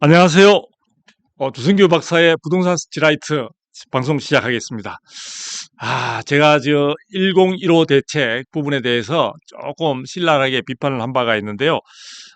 안녕하세요. 어, 두승규 박사의 부동산 스치라이트 방송 시작하겠습니다. 아, 제가 저 1015 대책 부분에 대해서 조금 신랄하게 비판을 한 바가 있는데요.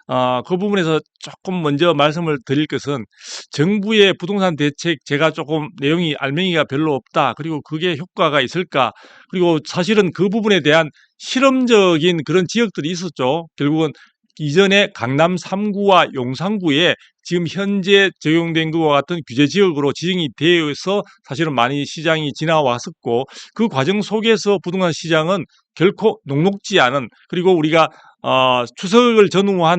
아, 그 부분에서 조금 먼저 말씀을 드릴 것은 정부의 부동산 대책 제가 조금 내용이 알맹이가 별로 없다. 그리고 그게 효과가 있을까? 그리고 사실은 그 부분에 대한 실험적인 그런 지역들이 있었죠. 결국은 이전에 강남 3구와 용산구에 지금 현재 적용된 것과 같은 규제 지역으로 지정이 되어서 사실은 많이 시장이 지나왔었고 그 과정 속에서 부동산 시장은 결코 녹록지 않은 그리고 우리가 어, 추석을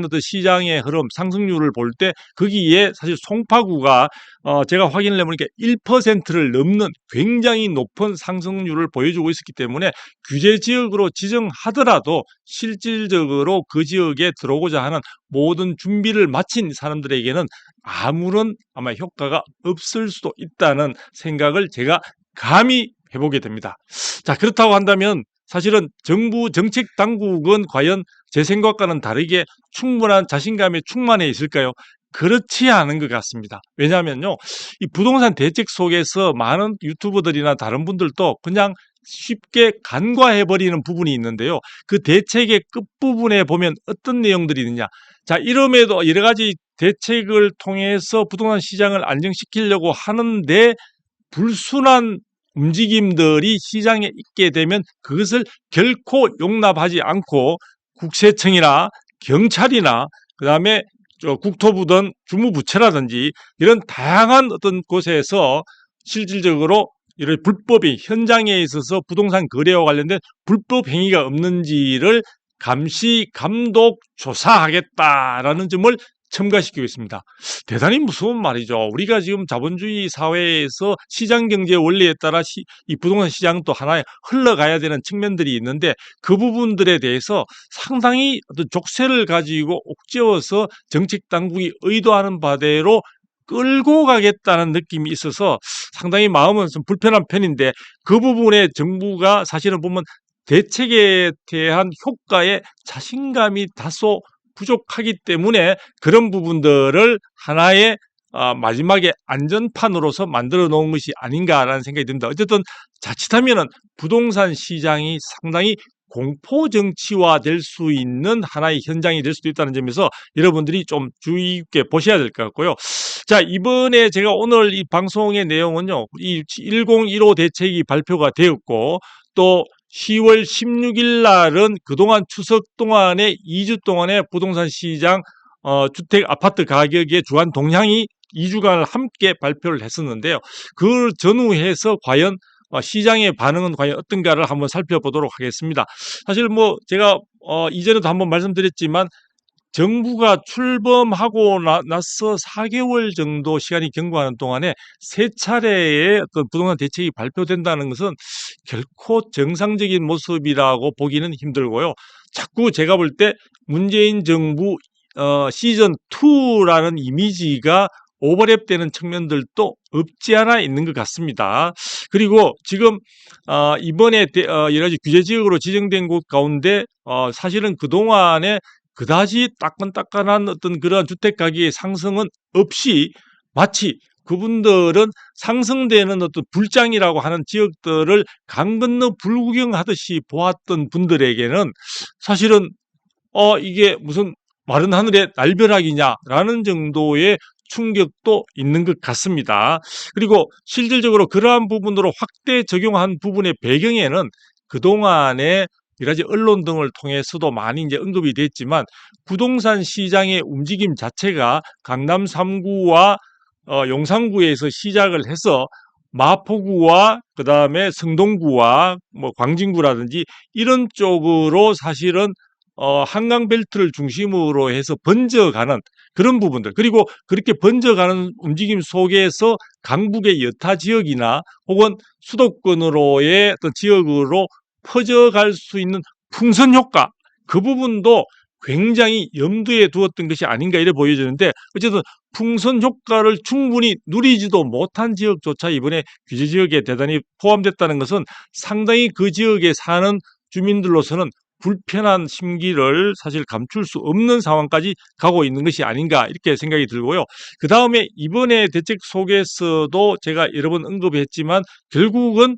어떤 시장의 흐름, 상승률을 볼 때 거기에 사실 송파구가 어, 제가 확인을 해보니까 1%를 넘는 굉장히 높은 상승률을 보여주고 있었기 때문에 규제 지역으로 지정하더라도 실질적으로 그 지역에 들어오고자 하는 모든 준비를 마친 사람들에게는 아무런 아마 효과가 없을 수도 있다는 생각을 제가 감히 해보게 됩니다. 자, 그렇다고 한다면 사실은 정부 정책 당국은 과연 제 생각과는 다르게 충분한 자신감에 충만해 있을까요? 그렇지 않은 것 같습니다. 왜냐하면요, 이 부동산 대책 속에서 많은 유튜버들이나 다른 분들도 그냥 쉽게 간과해버리는 부분이 있는데요. 그 대책의 끝부분에 보면 어떤 내용들이 있느냐. 자, 이름에도 여러 가지 대책을 통해서 부동산 시장을 안정시키려고 하는데 불순한 움직임들이 시장에 있게 되면 그것을 결코 용납하지 않고 국세청이나 경찰이나 그 다음에 저 국토부든 주무부처라든지 이런 다양한 어떤 곳에서 실질적으로 이런 불법이 현장에 있어서 부동산 거래와 관련된 불법 행위가 없는지를 감시 감독 조사하겠다라는 점을 첨가시키고 있습니다. 대단히 무서운 말이죠. 우리가 지금 자본주의 사회에서 시장 경제 원리에 따라 시, 이 부동산 시장 또 하나에 흘러가야 되는 측면들이 있는데 그 부분들에 대해서 상당히 어떤 족쇄를 가지고 옥죄어서 정책 당국이 의도하는 바대로 끌고 가겠다는 느낌이 있어서 상당히 마음은 좀 불편한 편인데 그 부분에 정부가 사실은 보면 대책에 대한 효과에 자신감이 다소 부족하기 때문에 그런 부분들을 하나의 어, 마지막에 안전판으로서 만들어 놓은 것이 아닌가라는 생각이 듭니다. 어쨌든 자칫하면은 부동산 시장이 상당히 공포 정치화 될 수 있는 하나의 현장이 될 수도 있다는 점에서 여러분들이 좀 주의 깊게 보셔야 될 것 같고요. 자, 이번에 제가 오늘 이 방송의 내용은요, 이 1015 대책이 발표가 되었고, 또 10월 16일 날은 그동안 추석 동안에 2주 동안의 부동산 시장 어, 주택 아파트 가격의 주간 동향이 2주간을 함께 발표를 했었는데요. 그 전후해서 과연 어, 시장의 반응은 과연 어떤가를 한번 살펴보도록 하겠습니다. 사실 뭐 제가 어, 이전에도 한번 말씀드렸지만 정부가 출범하고 나, 나서 4개월 정도 시간이 경과하는 동안에 세 차례의 어떤 부동산 대책이 발표된다는 것은 결코 정상적인 모습이라고 보기는 힘들고요. 자꾸 제가 볼 때 문재인 정부 어, 시즌 2라는 이미지가 오버랩되는 측면들도 없지 않아 있는 것 같습니다. 그리고 지금 어, 이번에 대, 어, 여러 가지 규제 지역으로 지정된 곳 가운데 어, 사실은 그 동안에 그다지 따끈따끈한 어떤 그러한 주택 가격의 상승은 없이 마치 그분들은 상승되는 어떤 불장이라고 하는 지역들을 강 건너 불구경하듯이 보았던 분들에게는 사실은 어 이게 무슨 마른 하늘의 날벼락이냐라는 정도의 충격도 있는 것 같습니다. 그리고 실질적으로 그러한 부분으로 확대 적용한 부분의 배경에는 그동안에 여러 가지 언론 등을 통해서도 많이 이제 언급이 됐지만 부동산 시장의 움직임 자체가 강남 3구와 어, 용산구에서 시작을 해서 마포구와 그 다음에 성동구와 뭐 광진구라든지 이런 쪽으로 사실은 어, 한강 벨트를 중심으로 해서 번져가는 그런 부분들 그리고 그렇게 번져가는 움직임 속에서 강북의 여타 지역이나 혹은 수도권으로의 어떤 지역으로 퍼져갈 수 있는 풍선 효과 그 부분도 굉장히 염두에 두었던 것이 아닌가 이래 보여지는데 어쨌든 풍선 효과를 충분히 누리지도 못한 지역조차 이번에 규제 지역에 대단히 포함됐다는 것은 상당히 그 지역에 사는 주민들로서는 불편한 심기를 사실 감출 수 없는 상황까지 가고 있는 것이 아닌가 이렇게 생각이 들고요. 그 다음에 이번에 대책 속에서도 제가 여러 번 언급했지만 결국은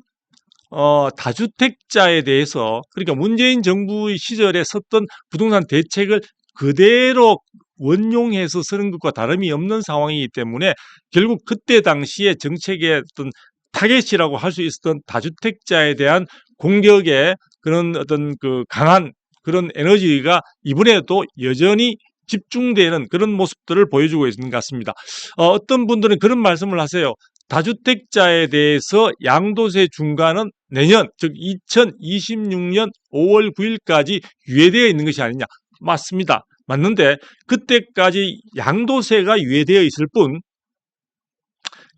어, 다주택자에 대해서 그러니까 문재인 정부의 시절에 썼던 부동산 대책을 그대로 원용해서 쓰는 것과 다름이 없는 상황이기 때문에 결국 그때 당시에 정책의 어떤 타겟이라고 할 수 있었던 다주택자에 대한 공격의 그런 어떤 그 강한 그런 에너지가 이번에도 여전히 집중되는 그런 모습들을 보여주고 있는 것 같습니다. 어, 떤 분들은 그런 말씀을 하세요. 다주택자에 대해서 양도세 중과는 내년, 즉 2026년 5월 9일까지 유예되어 있는 것이 아니냐. 맞습니다. 맞는데 그때까지 양도세가 유예되어 있을 뿐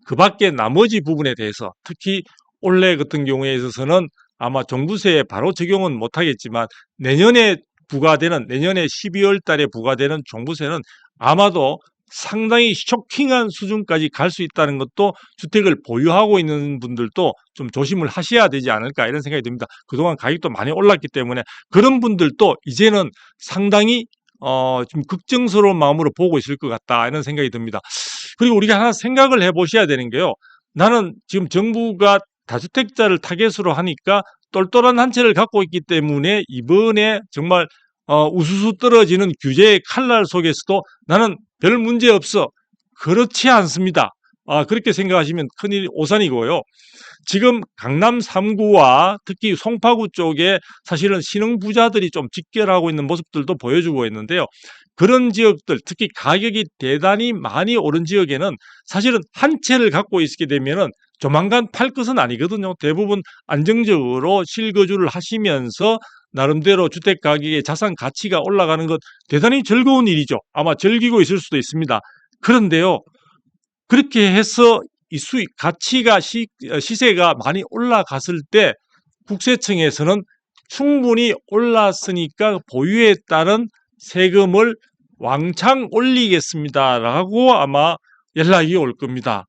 그 밖에 나머지 부분에 대해서 특히 올해 같은 경우에 있어서는 아마 종부세에 바로 적용은 못하겠지만 내년에 부과되는 내년에 12월 달에 부과되는 종부세는 아마도 상당히 쇼킹한 수준까지 갈 수 있다는 것도 주택을 보유하고 있는 분들도 좀 조심을 하셔야 되지 않을까 이런 생각이 듭니다. 그동안 가격도 많이 올랐기 때문에 그런 분들도 이제는 상당히 어, 좀 걱정스러운 마음으로 보고 있을 것 같다 이런 생각이 듭니다. 그리고 우리가 하나 생각을 해보셔야 되는 게요. 나는 지금 정부가 다주택자를 타겟으로 하니까 똘똘한 한 채를 갖고 있기 때문에 이번에 정말 어, 우수수 떨어지는 규제의 칼날 속에서도 나는 별 문제 없어. 그렇지 않습니다. 아, 그렇게 생각하시면 큰일 오산이고요. 지금 강남 3구와 특히 송파구 쪽에 사실은 신흥 부자들이 좀 직결하고 있는 모습들도 보여주고 있는데요. 그런 지역들, 특히 가격이 대단히 많이 오른 지역에는 사실은 한 채를 갖고 있게 되면은 조만간 팔 것은 아니거든요. 대부분 안정적으로 실거주를 하시면서 나름대로 주택 가격의 자산 가치가 올라가는 것 대단히 즐거운 일이죠. 아마 즐기고 있을 수도 있습니다. 그런데요. 그렇게 해서 이 수익 가치가 시, 시세가 많이 올라갔을 때 국세청에서는 충분히 올랐으니까 보유에 따른 세금을 왕창 올리겠습니다라고 아마 연락이 올 겁니다.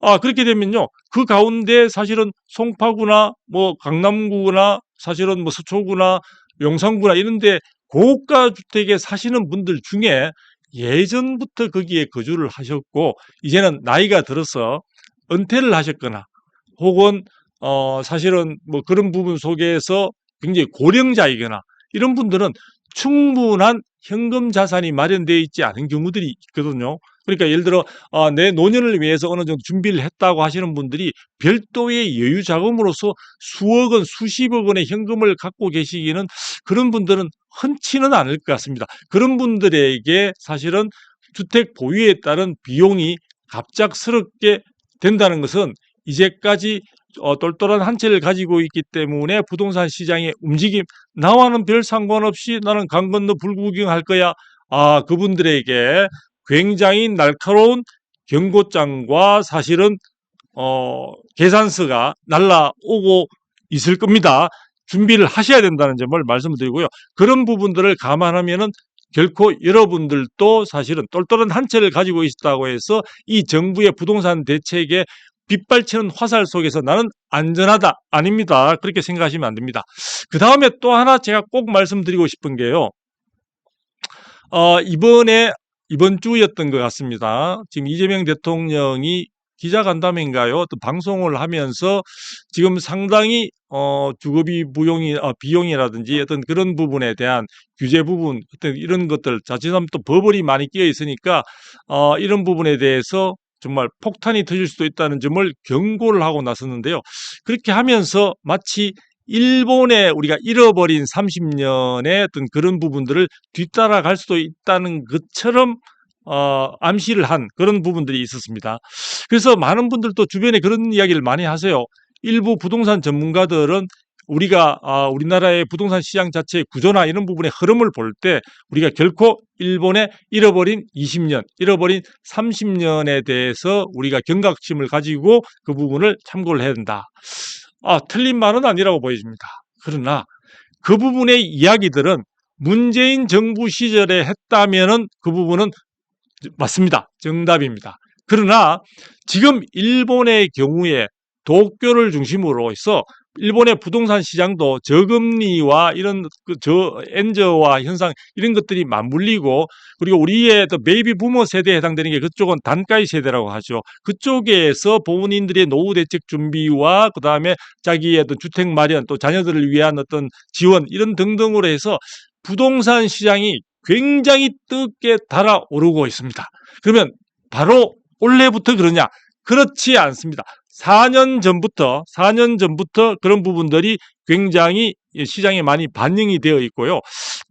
아, 그렇게 되면요. 그 가운데 사실은 송파구나 뭐 강남구나 사실은 뭐 서초구나 용산구나 이런데 고가 주택에 사시는 분들 중에 예전부터 거기에 거주를 하셨고 이제는 나이가 들어서 은퇴를 하셨거나 혹은 어 사실은 뭐 그런 부분 속에서 굉장히 고령자이거나 이런 분들은 충분한 현금 자산이 마련되어 있지 않은 경우들이 있거든요. 그러니까 예를 들어 아, 내 노년을 위해서 어느 정도 준비를 했다고 하시는 분들이 별도의 여유 자금으로서 수억 원, 수십억 원의 현금을 갖고 계시기는 그런 분들은 흔치는 않을 것 같습니다. 그런 분들에게 사실은 주택 보유에 따른 비용이 갑작스럽게 된다는 것은 이제까지 어, 똘똘한 한 채를 가지고 있기 때문에 부동산 시장의 움직임 나와는 별 상관없이 나는 강 건너 불구경할 거야. 아 그분들에게 굉장히 날카로운 경고장과 사실은 어, 계산서가 날라오고 있을 겁니다. 준비를 하셔야 된다는 점을 말씀드리고요. 그런 부분들을 감안하면은 결코 여러분들도 사실은 똘똘한 한 채를 가지고 있다고 해서 이 정부의 부동산 대책에 빗발치는 화살 속에서 나는 안전하다. 아닙니다. 그렇게 생각하시면 안 됩니다. 그 다음에 또 하나 제가 꼭 말씀드리고 싶은 게요. 어, 이번에 이번 주였던 것 같습니다. 지금 이재명 대통령이 기자간담회인가요? 또 방송을 하면서 지금 상당히 어, 주거비 부용이 어, 비용이라든지 어떤 그런 부분에 대한 규제 부분 어떤 이런 것들 자칫하면 또 버블이 많이 끼어 있으니까 어, 이런 부분에 대해서 정말 폭탄이 터질 수도 있다는 점을 경고를 하고 나섰는데요. 그렇게 하면서 마치 일본에 우리가 잃어버린 30년의 어떤 그런 부분들을 뒤따라갈 수도 있다는 것처럼 어, 암시를 한 그런 부분들이 있었습니다. 그래서 많은 분들도 주변에 그런 이야기를 많이 하세요. 일부 부동산 전문가들은 우리가 아, 우리나라의 부동산 시장 자체의 구조나 이런 부분의 흐름을 볼 때 우리가 결코 일본의 잃어버린 20년, 잃어버린 30년에 대해서 우리가 경각심을 가지고 그 부분을 참고를 해야 된다. 아, 틀린 말은 아니라고 보여집니다. 그러나 그 부분의 이야기들은 문재인 정부 시절에 했다면은 그 부분은 맞습니다. 정답입니다. 그러나 지금 일본의 경우에 도쿄를 중심으로 해서 일본의 부동산 시장도 저금리와 이런 그저 엔저와 현상 이런 것들이 맞물리고 그리고 우리의 또 베이비 부모 세대에 해당되는 게 그쪽은 단가이 세대라고 하죠. 그쪽에서 부모님들의 노후 대책 준비와 그다음에 자기의 어떤 주택 마련 또 자녀들을 위한 어떤 지원 이런 등등으로 해서 부동산 시장이 굉장히 뜨겁게 달아오르고 있습니다. 그러면 바로 올해부터 그러냐? 그렇지 않습니다. 4년 전부터 4년 전부터 그런 부분들이 굉장히 시장에 많이 반영이 되어 있고요.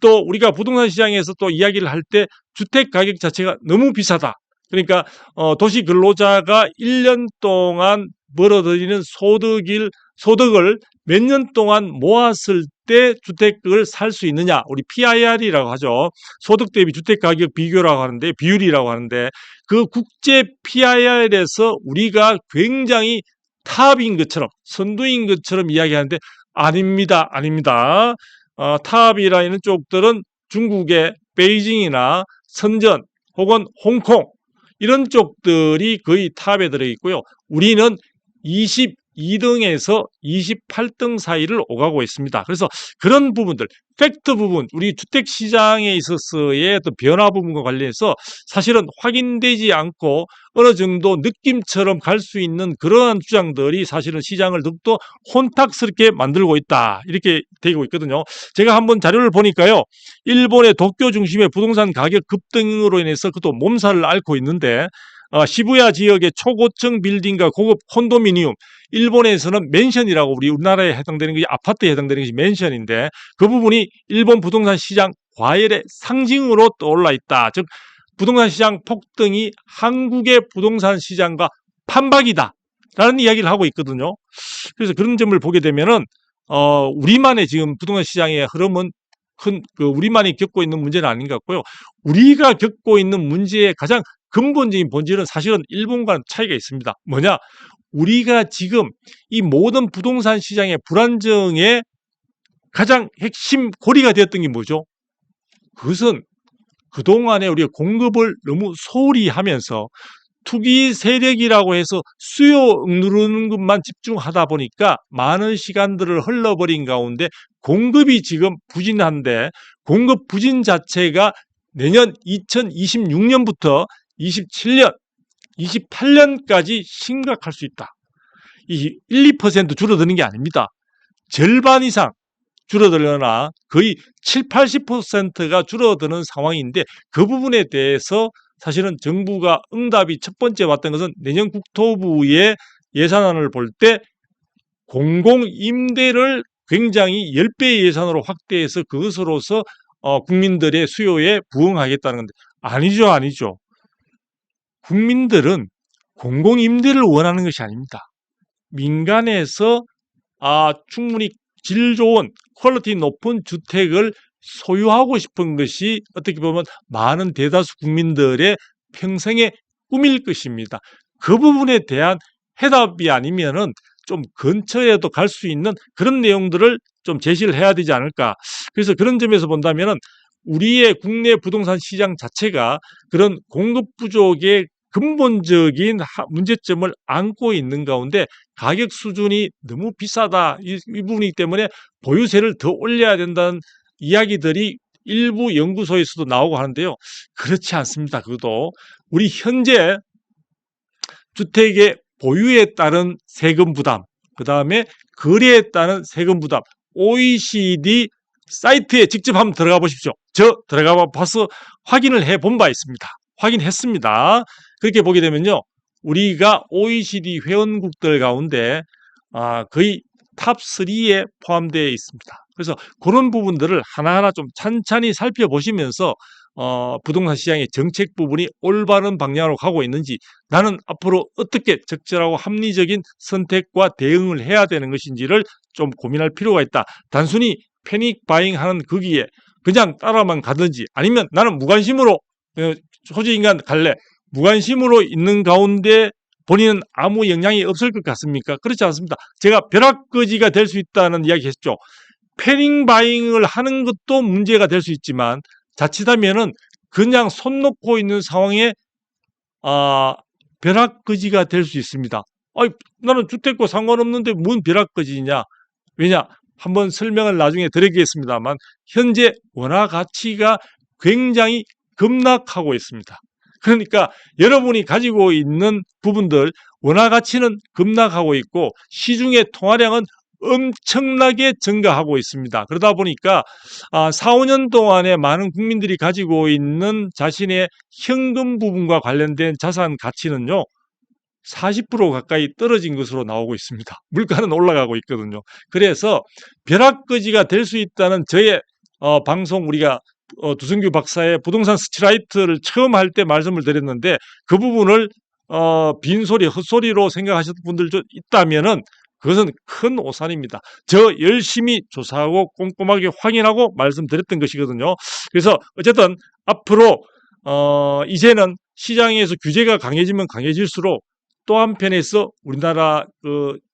또 우리가 부동산 시장에서 또 이야기를 할 때 주택 가격 자체가 너무 비싸다. 그러니까 어, 도시 근로자가 1년 동안 벌어들이는 소득일 소득을 몇 년 동안 모았을 때 주택을 살 수 있느냐? 우리 PIR이라고 하죠. 소득 대비 주택 가격 비교라고 하는데 비율이라고 하는데 그 국제 PIR에서 우리가 굉장히 탑인 것처럼 선두인 것처럼 이야기하는데 아닙니다. 아닙니다. 어, 탑이라는 쪽들은 중국의 베이징이나 선전 혹은 홍콩 이런 쪽들이 거의 탑에 들어 있고요. 우리는 22등에서 28등 사이를 오가고 있습니다. 그래서 그런 부분들, 팩트 부분, 우리 주택 시장에 있어서의 어떤 변화 부분과 관련해서 사실은 확인되지 않고 어느 정도 느낌처럼 갈 수 있는 그러한 주장들이 사실은 시장을 더욱더 혼탁스럽게 만들고 있다. 이렇게 되고 있거든요. 제가 한번 자료를 보니까요. 일본의 도쿄 중심의 부동산 가격 급등으로 인해서 그것도 몸살을 앓고 있는데 어, 시부야 지역의 초고층 빌딩과 고급 콘도미니움, 일본에서는 맨션이라고 우리 우리나라에 해당되는 것이 아파트에 해당되는 것이 맨션인데 그 부분이 일본 부동산 시장 과열의 상징으로 떠올라 있다. 즉 부동산 시장 폭등이 한국의 부동산 시장과 판박이다. 라는 이야기를 하고 있거든요. 그래서 그런 점을 보게 되면은 어, 우리만의 지금 부동산 시장의 흐름은 큰, 그, 우리만이 겪고 있는 문제는 아닌 것 같고요. 우리가 겪고 있는 문제의 가장 근본적인 본질은 사실은 일본과는 차이가 있습니다. 뭐냐? 우리가 지금 이 모든 부동산 시장의 불안정의 가장 핵심 고리가 되었던 게 뭐죠? 그것은 그동안에 우리가 공급을 너무 소홀히 하면서 투기 세력이라고 해서 수요 누르는 것만 집중하다 보니까 많은 시간들을 흘러버린 가운데 공급이 지금 부진한데 공급 부진 자체가 내년 2026년부터 27년, 28년까지 심각할 수 있다. 이 1, 2% 줄어드는 게 아닙니다. 절반 이상 줄어들거나 거의 7, 80%가 줄어드는 상황인데 그 부분에 대해서 사실은 정부가 응답이 첫 번째 왔던 것은 내년 국토부의 예산안을 볼 때 공공임대를 굉장히 10배의 예산으로 확대해서 그것으로서 어, 국민들의 수요에 부응하겠다는 건데 아니죠 아니죠 국민들은 공공임대를 원하는 것이 아닙니다. 민간에서 아, 충분히 질 좋은 퀄리티 높은 주택을 소유하고 싶은 것이 어떻게 보면 많은 대다수 국민들의 평생의 꿈일 것입니다. 그 부분에 대한 해답이 아니면은 좀 근처에도 갈 수 있는 그런 내용들을 좀 제시를 해야 되지 않을까. 그래서 그런 점에서 본다면은 우리의 국내 부동산 시장 자체가 그런 공급 부족의 근본적인 문제점을 안고 있는 가운데 가격 수준이 너무 비싸다. 이, 이 부분이기 때문에 보유세를 더 올려야 된다는 이야기들이 일부 연구소에서도 나오고 하는데요. 그렇지 않습니다. 그것도 우리 현재 주택의 보유에 따른 세금 부담, 그 다음에 거래에 따른 세금 부담, OECD 사이트에 직접 한번 들어가 보십시오. 저 들어가 봐서 확인을 해 본 바 있습니다. 확인했습니다. 그렇게 보게 되면요. 우리가 OECD 회원국들 가운데 아, 거의 탑3에 포함되어 있습니다. 그래서 그런 부분들을 하나하나 좀 찬찬히 살펴보시면서 어, 부동산 시장의 정책 부분이 올바른 방향으로 가고 있는지 나는 앞으로 어떻게 적절하고 합리적인 선택과 대응을 해야 되는 것인지를 좀 고민할 필요가 있다. 단순히 패닉 바잉 하는 거기에 그냥 따라만 가든지 아니면 나는 무관심으로 어, 소지인간 갈래 무관심으로 있는 가운데 본인은 아무 영향이 없을 것 같습니까? 그렇지 않습니다. 제가 벼락거지가 될 수 있다는 이야기 했죠. 패닝 바잉을 하는 것도 문제가 될 수 있지만 자칫하면은 그냥 손 놓고 있는 상황에 아, 벼락거지가 될 수 있습니다. 아니, 나는 주택과 상관없는데 뭔 벼락거지냐? 왜냐? 한번 설명을 나중에 드리겠습니다만 현재 원화 가치가 굉장히 급락하고 있습니다. 그러니까 여러분이 가지고 있는 부분들 원화 가치는 급락하고 있고 시중의 통화량은 엄청나게 증가하고 있습니다. 그러다 보니까 아, 4, 5년 동안에 많은 국민들이 가지고 있는 자신의 현금 부분과 관련된 자산 가치는요. 40% 가까이 떨어진 것으로 나오고 있습니다. 물가는 올라가고 있거든요. 그래서 벼락거지가 될 수 있다는 저의 어, 방송 우리가 어, 두승규 박사의 부동산 스트라이트를 처음 할 때 말씀을 드렸는데 그 부분을 어, 빈소리, 헛소리로 생각하셨던 분들 도 있다면은 그것은 큰 오산입니다. 저 열심히 조사하고 꼼꼼하게 확인하고 말씀드렸던 것이거든요. 그래서 어쨌든 앞으로 어, 이제는 시장에서 규제가 강해지면 강해질수록 또 한편에서 우리나라 그 시-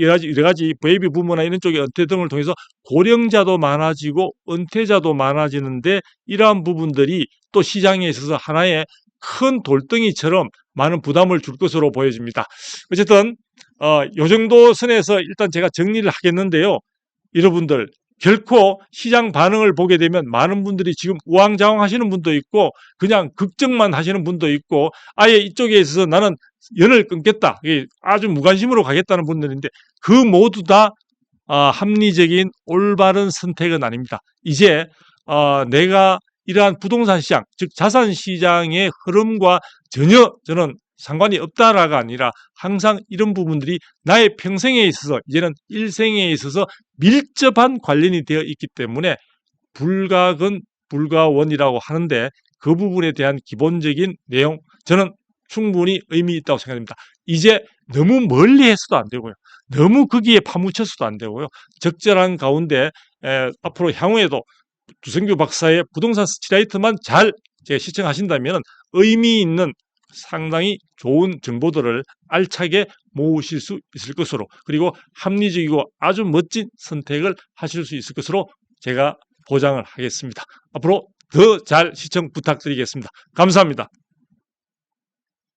여러 가지, 여러 가지 베이비 부모나 이런 쪽의 은퇴 등을 통해서 고령자도 많아지고 은퇴자도 많아지는데 이러한 부분들이 또 시장에 있어서 하나의 큰 돌덩이처럼 많은 부담을 줄 것으로 보여집니다. 어쨌든 어, 요 정도 선에서 일단 제가 정리를 하겠는데요. 여러분들 결코 시장 반응을 보게 되면 많은 분들이 지금 우왕좌왕 하시는 분도 있고 그냥 걱정만 하시는 분도 있고 아예 이쪽에 있어서 나는 연을 끊겠다. 아주 무관심으로 가겠다는 분들인데 그 모두 다 아, 합리적인 올바른 선택은 아닙니다. 이제 어, 내가 이러한 부동산 시장, 즉 자산 시장의 흐름과 전혀 저는 상관이 없다라가 아니라 항상 이런 부분들이 나의 평생에 있어서 이제는 일생에 있어서 밀접한 관련이 되어 있기 때문에 불가근 불가원이라고 하는데 그 부분에 대한 기본적인 내용 저는 충분히 의미 있다고 생각합니다. 이제 너무 멀리 해서도 안 되고요. 너무 거기에 파묻혀서도 안 되고요. 적절한 가운데 에, 앞으로 향후에도 두성규 박사의 부동산 스트라이트만 잘제 시청하신다면 의미 있는 상당히 좋은 정보들을 알차게 모으실 수 있을 것으로 그리고 합리적이고 아주 멋진 선택을 하실 수 있을 것으로 제가 보장을 하겠습니다. 앞으로 더 잘 시청 부탁드리겠습니다. 감사합니다.